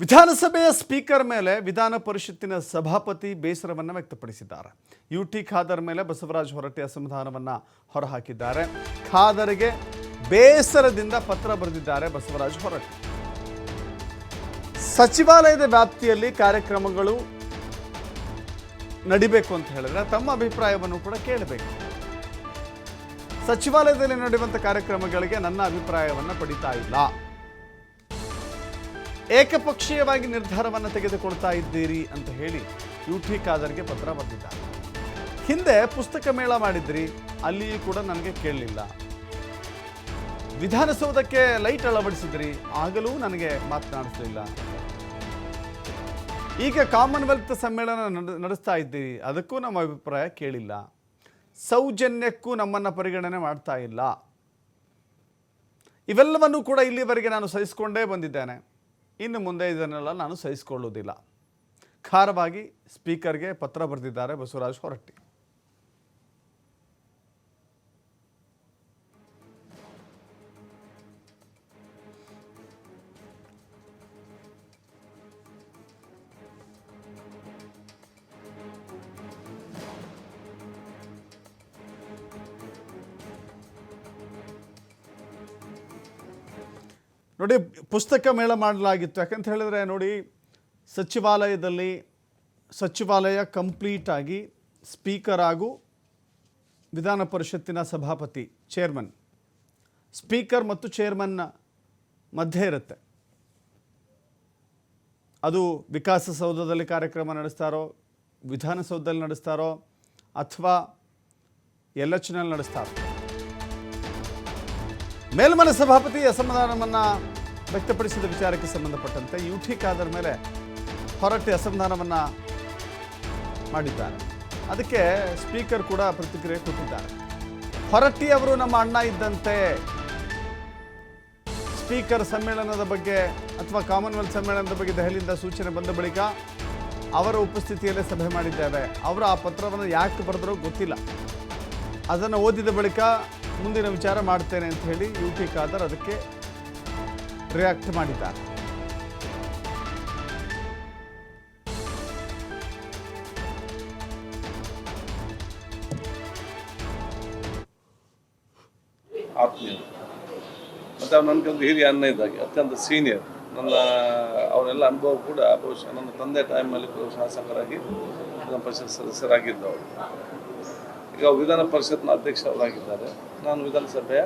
ವಿಧಾನಸಭೆಯ ಸ್ಪೀಕರ್ ಮೇಲೆ ವಿಧಾನ ಪರಿಷತ್ತಿನ ಸಭಾಪತಿ ಬೇಸರವನ್ನು ವ್ಯಕ್ತಪಡಿಸಿದ್ದಾರೆ. ಯು ಟಿ ಖಾದರ್ ಮೇಲೆ ಬಸವರಾಜ ಹೊರಟೆ ಅಸಮಾಧಾನವನ್ನು ಹೊರಹಾಕಿದ್ದಾರೆ. ಖಾದರ್ಗೆ ಬೇಸರದಿಂದ ಪತ್ರ ಬರೆದಿದ್ದಾರೆ ಬಸವರಾಜ ಹೊರಟೆ ಸಚಿವಾಲಯದ ವ್ಯಾಪ್ತಿಯಲ್ಲಿ ಕಾರ್ಯಕ್ರಮಗಳು ನಡಿಬೇಕು ಅಂತ ಹೇಳಿದ್ರೆ ತಮ್ಮ ಅಭಿಪ್ರಾಯವನ್ನು ಕೂಡ ಕೇಳಬೇಕು. ಸಚಿವಾಲಯದಲ್ಲಿ ನಡೆಯುವಂಥ ಕಾರ್ಯಕ್ರಮಗಳಿಗೆ ನನ್ನ ಅಭಿಪ್ರಾಯವನ್ನು ಪಡಿತಾ ಇಲ್ಲ. ಏಕಪಕ್ಷೀಯವಾಗಿ ನಿರ್ಧಾರವನ್ನು ತೆಗೆದುಕೊಳ್ತಾ ಇದ್ದೀರಿ ಅಂತ ಹೇಳಿ ಯು ಟಿ ಖಾದರ್ಗೆ ಪತ್ರ ಬರೆದಿದ್ದಾರೆ. ಹಿಂದೆ ಪುಸ್ತಕ ಮೇಳ ಮಾಡಿದ್ರಿ, ಅಲ್ಲಿಯೂ ಕೂಡ ನನಗೆ ಕೇಳಲಿಲ್ಲ. ವಿಧಾನಸೌಧಕ್ಕೆ ಲೈಟ್ ಅಳವಡಿಸಿದ್ರಿ, ಆಗಲೂ ನನಗೆ ಮಾತನಾಡಿಸಲಿಲ್ಲ. ಈಗ ಕಾಮನ್ವೆಲ್ತ್ ಸಮ್ಮೇಳನ ನಡೆ- ನಡೆಸ್ತಾ ಇದ್ದೀರಿ, ಅದಕ್ಕೂ ನಮ್ಮ ಅಭಿಪ್ರಾಯ ಕೇಳಿಲ್ಲ. ಸೌಜನ್ಯಕ್ಕೂ ನಮ್ಮನ್ನು ಪರಿಗಣನೆ ಮಾಡ್ತಾ ಇಲ್ಲ. ಇವೆಲ್ಲವನ್ನೂ ಕೂಡ ಇಲ್ಲಿವರೆಗೆ ನಾನು ಸಹಿಸಿಕೊಂಡೇ ಬಂದಿದ್ದೇನೆ. ಇನ್ನು ಮುಂದೆ ಇದನ್ನೆಲ್ಲ ನಾನು ಸಹಿಸಿಕೊಳ್ಳುವುದಿಲ್ಲ. ಖಾರವಾಗಿ ಸ್ಪೀಕರ್ಗೆ ಪತ್ರ ಬರೆದಿದ್ದಾರೆ ಬಸವರಾಜ ಹೊರಟ್ಟಿ. ನೋಡಿ, ಪುಸ್ತಕ ಮೇಳ ಮಾಡಲಾಗಿತ್ತು. ಯಾಕಂತ ಹೇಳಿದ್ರೆ ನೋಡಿ, ಸಚಿವಾಲಯದಲ್ಲಿ ಸಚಿವಾಲಯ ಕಂಪ್ಲೀಟ್ ಆಗಿ ಸ್ಪೀಕರ್ ಹಾಗೂ ವಿಧಾನ ಪರಿಷತ್ತಿನ ಸಭಾಪತಿ, ಚೇರ್ಮನ್. ಸ್ಪೀಕರ್ ಮತ್ತು ಚೇರ್ಮನ್ ಮಧ್ಯೆ ಇರುತ್ತೆ. ಅದು ವಿಕಾಸಸೌಧದಲ್ಲಿ ಕಾರ್ಯಕ್ರಮ ನಡೆಸ್ತಾರೋ ವಿಧಾನಸೌಧದಲ್ಲಿ ನಡೆಸ್ತಾರೋ, ಅಥವಾ ಎಲ್ ಎಚ್ನಲ್ಲಿ ನಡೆಸ್ತಾರೋ. ಮೇಲ್ಮನೆ ಸಭಾಪತಿ ಅಸಮಾಧಾನವನ್ನು ವ್ಯಕ್ತಪಡಿಸಿದ ವಿಚಾರಕ್ಕೆ ಸಂಬಂಧಪಟ್ಟಂತೆ ಯುಟಿ ಕಾದರ ಮೇಲೆ ಹೊರಟ್ಟಿ ಅಸಮಾಧಾನವನ್ನು ಮಾಡಿದ್ದಾರೆ. ಅದಕ್ಕೆ ಸ್ಪೀಕರ್ ಕೂಡ ಪ್ರತಿಕ್ರಿಯೆ ಕೊಟ್ಟಿದ್ದಾರೆ. ಹೊರಟ್ಟಿ ಅವರು ನಮ್ಮ ಅಣ್ಣ ಇದ್ದಂತೆ ಸ್ಪೀಕರ್ ಸಮ್ಮೇಳನದ ಬಗ್ಗೆ ಅಥವಾ ಕಾಮನ್ವೆಲ್ತ್ ಸಮ್ಮೇಳನದ ಬಗ್ಗೆ ದೆಹಲಿಯಿಂದ ಸೂಚನೆ ಬಂದ ಬಳಿಕ ಅವರ ಉಪಸ್ಥಿತಿಯಲ್ಲೇ ಸಭೆ ಮಾಡಿದ್ದೇವೆ. ಅವರು ಆ ಪತ್ರವನ್ನು ಯಾಕೆ ಬರೆದರೂ ಗೊತ್ತಿಲ್ಲ. ಅದನ್ನು ಓದಿದ ಬಳಿಕ ಮುಂದಿನ ವಿಚಾರ ಮಾಡ್ತೇನೆ ಅಂತ ಹೇಳಿ ಯು ಟಿ ಖಾದರ್ ಅದಕ್ಕೆ ರಿಯಾಕ್ಟ್ ಮಾಡಿದ್ದಾರೆ. ಆತ್ಮೀಯರು ಮತ್ತು ಅವ್ರು ನನಗೊಂದು ಹಿರಿಯ ಅನ್ನ ಇದ್ದಾಗೆ, ಅತ್ಯಂತ ಸೀನಿಯರ್ ನನ್ನ, ಅವರೆಲ್ಲ ಅನುಭವ ಕೂಡ ಬಹುಶಃ ನನ್ನ ತಂದೆ ಟೈಮಲ್ಲಿ ಶಾಸಕರಾಗಿ ವಿಧಾನ ಪರಿಷತ್ ಸದಸ್ಯರಾಗಿದ್ದವರು. ಈಗ ವಿಧಾನ ಪರಿಷತ್ನ ಅಧ್ಯಕ್ಷರಾಗಿದ್ದಾರೆ. ನಾನು ವಿಧಾನಸಭೆಯ,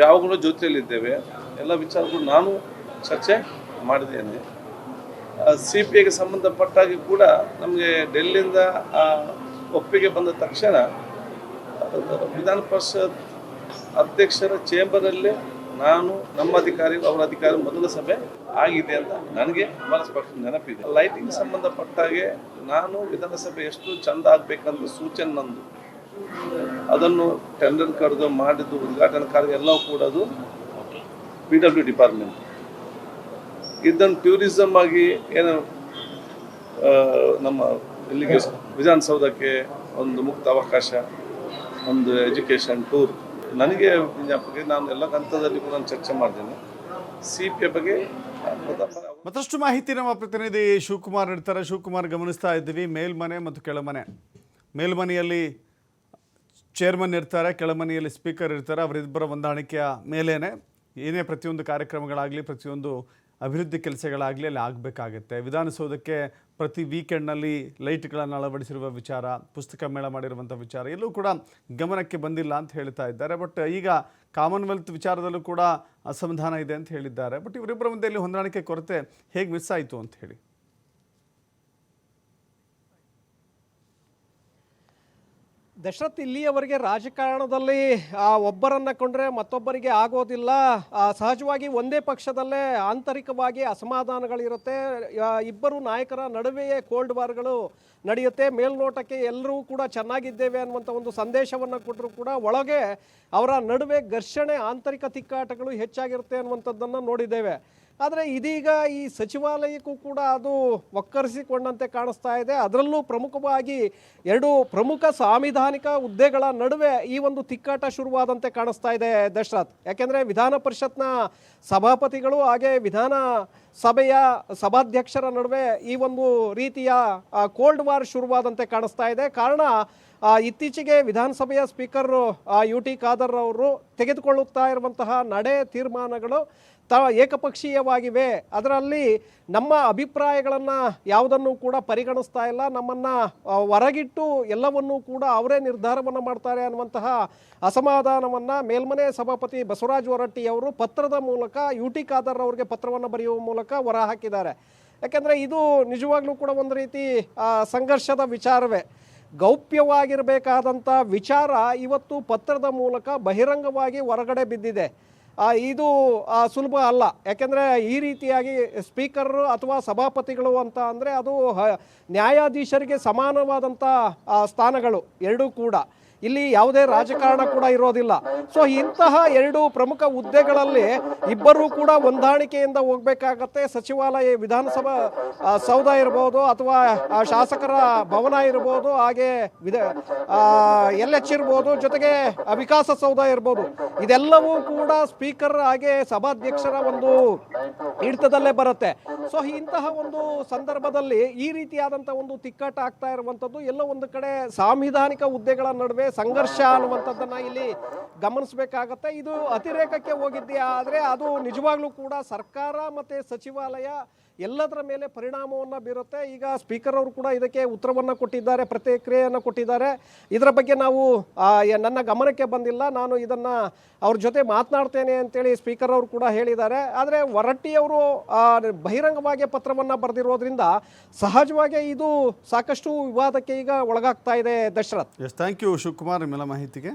ಯಾವಾಗಲೂ ಜೊತೆಯಲ್ಲಿದ್ದೇವೆ ಎಲ್ಲ ವಿಚಾರಗಳು ನಾನು ಚರ್ಚೆ ಮಾಡಿದ್ದೇನೆ. ಸಿ ಪಿ ಐಗೆ ಸಂಬಂಧಪಟ್ಟಾಗಿ ಕೂಡ ನಮಗೆ ಡೆಲ್ಲಿಯಿಂದ ಒಪ್ಪಿಗೆ ಬಂದ ತಕ್ಷಣ, ವಿಧಾನ ಪರಿಷತ್ ಅಧ್ಯಕ್ಷರ ಚೇಂಬರಲ್ಲಿ ನಾನು, ನಮ್ಮ ಅಧಿಕಾರಿ ಅವರ ಅಧಿಕಾರಿ ಮೊದಲ ಸಭೆ ಆಗಿದೆ ಅಂತ ನನಗೆ ಬಹಳ ಸ್ಪಷ್ಟ ನೆನಪಿದೆ. ಲೈಟಿಂಗ್ ಸಂಬಂಧಪಟ್ಟಾಗೆ ನಾನು ವಿಧಾನಸಭೆ ಎಷ್ಟು ಚಂದ ಆಗ್ಬೇಕಂತ ಸೂಚನೆ ನಂದು. ಅದನ್ನು ಟೆಂಡರ್ ಕರೆದು ಮಾಡಿದ್ದು ಉದ್ಘಾಟನಾ ಕಾರ್ಯ ಎಲ್ಲವೂ ಕೂಡ ಅದು ಪಿ ಡಬ್ಲ್ಯೂ ಡಿಪಾರ್ಟ್ಮೆಂಟ್ ಇದನ್ನು ಟೂರಿಸಮ್ ಆಗಿ ಏನು ನಮ್ಮ ಇಲ್ಲಿಗೆ ವಿಧಾನಸೌಧಕ್ಕೆ ಒಂದು ಮುಕ್ತ ಅವಕಾಶ ಒಂದು ಎಜುಕೇಷನ್ ಟೂರ್ ನನಗೆ ವಿಜ್ಞಾಪಕ್ಕೆ ನಾನು ಎಲ್ಲ ಹಂತದಲ್ಲಿ ಕೂಡ ನಾನು ಚರ್ಚೆ ಮಾಡ್ತೇನೆ. ಸಿ ಪಿ ಬಗ್ಗೆ ಮತ್ತಷ್ಟು ಮಾಹಿತಿ ನಮ್ಮ ಪ್ರತಿನಿಧಿ ಶಿವಕುಮಾರ್ ಇರ್ತಾರೆ ಶಿವಕುಮಾರ್ ಗಮನಿಸ್ತಾ ಇದ್ದೀವಿ ಮೇಲ್ಮನೆ ಮತ್ತು ಕೆಳಮನೆ. ಮೇಲ್ಮನೆಯಲ್ಲಿ ಚೇರ್ಮನ್ ಇರ್ತಾರೆ ಕೆಳಮನೆಯಲ್ಲಿ ಸ್ಪೀಕರ್ ಇರ್ತಾರೆ, ಅವರಿಬ್ಬರ ಹೊಂದಾಣಿಕೆಯ ಮೇಲೇನೆ ಏನೇ ಪ್ರತಿಯೊಂದು ಕಾರ್ಯಕ್ರಮಗಳಾಗಲಿ, ಪ್ರತಿಯೊಂದು ಅಭಿವೃದ್ಧಿ ಕೆಲಸಗಳಾಗಲಿ ಅಲ್ಲಿ ಆಗಬೇಕಾಗುತ್ತೆ. ವಿಧಾನಸೌಧಕ್ಕೆ ಪ್ರತಿ ವೀಕೆಂಡ್ನಲ್ಲಿ ಲೈಟ್ಗಳನ್ನು ಅಳವಡಿಸಿರುವ ವಿಚಾರ, ಪುಸ್ತಕ ಮೇಳ ಮಾಡಿರುವಂಥ ವಿಚಾರ, ಎಲ್ಲೂ ಕೂಡ ಗಮನಕ್ಕೆ ಬಂದಿಲ್ಲ ಅಂತ ಹೇಳ್ತಾ ಇದ್ದಾರೆ. ಬಟ್ ಈಗ ಕಾಮನ್ವೆಲ್ತ್ ವಿಚಾರದಲ್ಲೂ ಕೂಡ ಅಸಮಾಧಾನ ಇದೆ ಅಂತ ಹೇಳಿದ್ದಾರೆ. ಬಟ್ ಇವರಿಬ್ಬರ ಮಧ್ಯೆಯಲ್ಲಿ ಹೊಂದಾಣಿಕೆ ಕೊರತೆ ಹೇಗೆ ಮಿಸ್ ಆಯಿತು ಅಂತ ಹೇಳಿ. ದಶರಥ್ ಇಲ್ಲಿಯವರೆಗೆ ರಾಜಕಾರಣದಲ್ಲಿ ಒಬ್ಬರನ್ನ ಕೊಂಡ್ರೆ ಮತ್ತೊಬ್ಬರಿಗೆ ಆಗೋದಿಲ್ಲ. ಸಹಜವಾಗಿ ಒಂದೇ ಪಕ್ಷದಲ್ಲೇ ಆಂತರಿಕವಾಗಿ ಅಸಮಾಧಾನಗಳಿರುತ್ತೆ. ಇಬ್ಬರು ನಾಯಕರ ನಡುವೆಯೇ ಕೋಲ್ಡ್ ವಾರ್ಗಳು ನಡೆಯುತ್ತೆ. ಮೇಲ್ನೋಟಕ್ಕೆ ಎಲ್ಲರೂ ಕೂಡ ಚೆನ್ನಾಗಿದ್ದೇವೆ ಅನ್ನುವಂಥ ಒಂದು ಸಂದೇಶವನ್ನು ಕೊಟ್ಟರು ಕೂಡ ಒಳಗೆ ಅವರ ನಡುವೆ ಘರ್ಷಣೆ, ಆಂತರಿಕ ತಿಕ್ಕಾಟಗಳು ಹೆಚ್ಚಾಗಿರುತ್ತೆ ಅನ್ನುವಂಥದ್ದನ್ನು ನೋಡಿದ್ದೇವೆ. ಆದರೆ ಇದೀಗ ಈ ಸಚಿವಾಲಯಕ್ಕೂ ಕೂಡ ಅದು ಒಕ್ಕರಿಸಿಕೊಂಡಂತೆ ಕಾಣಿಸ್ತಾ ಇದೆ. ಅದರಲ್ಲೂ ಪ್ರಮುಖವಾಗಿ ಎರಡು ಪ್ರಮುಖ ಸಾಂವಿಧಾನಿಕ ಹುದ್ದೆಗಳ ನಡುವೆ ಈ ಒಂದು ತಿಕ್ಕಾಟ ಶುರುವಾದಂತೆ ಕಾಣಿಸ್ತಾ ಇದೆ ದಶರಥ್. ಯಾಕೆಂದರೆ ವಿಧಾನ ಪರಿಷತ್ನ ಸಭಾಪತಿಗಳು ಹಾಗೆ ವಿಧಾನ ಸಭೆಯ ಸಭಾಧ್ಯಕ್ಷರ ನಡುವೆ ಈ ಒಂದು ರೀತಿಯ ಕೋಲ್ಡ್ ವಾರ್ ಶುರುವಾದಂತೆ ಕಾಣಿಸ್ತಾ ಇದೆ. ಕಾರಣ ಇತ್ತೀಚೆಗೆ ವಿಧಾನಸಭೆಯ ಸ್ಪೀಕರ್ ಯು ಟಿ ಖಾದರ್ ಅವರು ತೆಗೆದುಕೊಳ್ಳುತ್ತಾ ಇರುವಂತಹ ನಡೆ ತೀರ್ಮಾನಗಳು ತ, ಏಕಪಕ್ಷೀಯವಾಗಿವೆ. ಅದರಲ್ಲಿ ನಮ್ಮ ಅಭಿಪ್ರಾಯಗಳನ್ನು ಯಾವುದನ್ನು ಕೂಡ ಪರಿಗಣಿಸ್ತಾ ಇಲ್ಲ. ನಮ್ಮನ್ನು ಹೊರಗಿಟ್ಟು ಎಲ್ಲವನ್ನೂ ಕೂಡ ಅವರೇ ನಿರ್ಧಾರವನ್ನು ಮಾಡ್ತಾರೆ ಅನ್ನುವಂತಹ ಅಸಮಾಧಾನವನ್ನು ಮೇಲ್ಮನೆ ಸಭಾಪತಿ ಬಸವರಾಜ ಹೊರಟ್ಟಿ ಅವರು ಪತ್ರದ ಮೂಲಕ ಯು ಟಿ ಖಾದರ್ ಅವರಿಗೆ ಪತ್ರವನ್ನು ಬರೆಯುವ ಮೂಲಕ ಹೊರಹಾಕಿದ್ದಾರೆ. ಯಾಕೆಂದರೆ ಇದು ನಿಜವಾಗ್ಲೂ ಕೂಡ ಒಂದು ರೀತಿ ಸಂಘರ್ಷದ ವಿಚಾರವೇ. ಗೌಪ್ಯವಾಗಿರಬೇಕಾದಂಥ ವಿಚಾರ ಇವತ್ತು ಪತ್ರದ ಮೂಲಕ ಬಹಿರಂಗವಾಗಿ ಹೊರಗಡೆ ಬಿದ್ದಿದೆ. ಇದು ಸುಲಭ ಅಲ್ಲ. ಯಾಕೆಂದರೆ ಈ ರೀತಿಯಾಗಿ ಸ್ಪೀಕರ್ ಅಥವಾ ಸಭಾಪತಿಗಳು ಅಂತ ಅಂದರೆ ಅದು ನ್ಯಾಯಾಧೀಶರಿಗೆ ಸಮಾನವಾದಂಥ ಸ್ಥಾನಗಳು ಎರಡೂ ಕೂಡ. ಇಲ್ಲಿ ಯಾವುದೇ ರಾಜಕಾರಣ ಕೂಡ ಇರೋದಿಲ್ಲ. ಸೊ ಇಂತಹ ಎರಡು ಪ್ರಮುಖ ಹುದ್ದೆಗಳಲ್ಲಿ ಇಬ್ಬರೂ ಕೂಡ ಹೊಂದಾಣಿಕೆಯಿಂದ ಹೋಗ್ಬೇಕಾಗತ್ತೆ. ಸಚಿವಾಲಯ, ವಿಧಾನಸಭಾ ಸೌಧ ಇರ್ಬೋದು ಅಥವಾ ಶಾಸಕರ ಭವನ ಇರ್ಬೋದು, ಹಾಗೆ ಎಲ್ ಎಚ್ ಇರ್ಬೋದು, ಜೊತೆಗೆ ವಿಕಾಸ ಸೌಧ ಇರ್ಬೋದು. ಇದೆಲ್ಲವೂ ಕೂಡ ಸ್ಪೀಕರ್ ಹಾಗೆ ಸಭಾಧ್ಯಕ್ಷರ ಒಂದು ಹಿಡಿತದಲ್ಲೇ ಬರುತ್ತೆ. ಸೊ ಇಂತಹ ಒಂದು ಸಂದರ್ಭದಲ್ಲಿ ಈ ರೀತಿಯಾದಂತಹ ಒಂದು ತಿಕ್ಕಾಟ ಆಗ್ತಾ ಇರುವಂಥದ್ದು ಎಲ್ಲೋ ಒಂದು ಕಡೆ ಸಾಂವಿಧಾನಿಕ ಹುದ್ದೆಗಳ ನಡುವೆ ಸಂಘರ್ಷ ಅನ್ನುವಂಥದ್ದನ್ನ ಇಲ್ಲಿ ಗಮನಿಸಬೇಕಾಗತ್ತೆ. ಇದು ಅತಿರೇಕಕ್ಕೆ ಹೋಗಿದೆಯಾ ಆದರೆ ಅದು ನಿಜವಾಗ್ಲೂ ಕೂಡ ಸರ್ಕಾರ ಮತ್ತು ಸಚಿವಾಲಯ ಎಲ್ಲದರ ಮೇಲೆ ಪರಿಣಾಮವನ್ನು ಬೀರುತ್ತೆ. ಈಗ ಸ್ಪೀಕರ್ ಅವರು ಕೂಡ ಇದಕ್ಕೆ ಉತ್ತರವನ್ನು ಕೊಟ್ಟಿದ್ದಾರೆ, ಪ್ರತಿಕ್ರಿಯೆಯನ್ನು ಕೊಟ್ಟಿದ್ದಾರೆ. ಇದರ ಬಗ್ಗೆ ನಾವು ನನ್ನ ಗಮನಕ್ಕೆ ಬಂದಿಲ್ಲ. ನಾನು ಇದನ್ನು ಅವ್ರ ಜೊತೆ ಮಾತನಾಡ್ತೇನೆ ಅಂತೇಳಿ ಸ್ಪೀಕರ್ ಅವರು ಕೂಡ ಹೇಳಿದ್ದಾರೆ. ಆದರೆ ಹೊರಟ್ಟಿಯವರು ಬಹಿರಂಗವಾಗಿ ಪತ್ರವನ್ನು ಬರೆದಿರೋದ್ರಿಂದ ಸಹಜವಾಗಿ ಇದು ಸಾಕಷ್ಟು ವಿವಾದಕ್ಕೆ ಈಗ ಒಳಗಾಗ್ತಾ ಇದೆ Dasharath. Yes thank you Shivakumar ನಿಮ್ಮೆಲ್ಲ ಮಾಹಿತಿಗೆ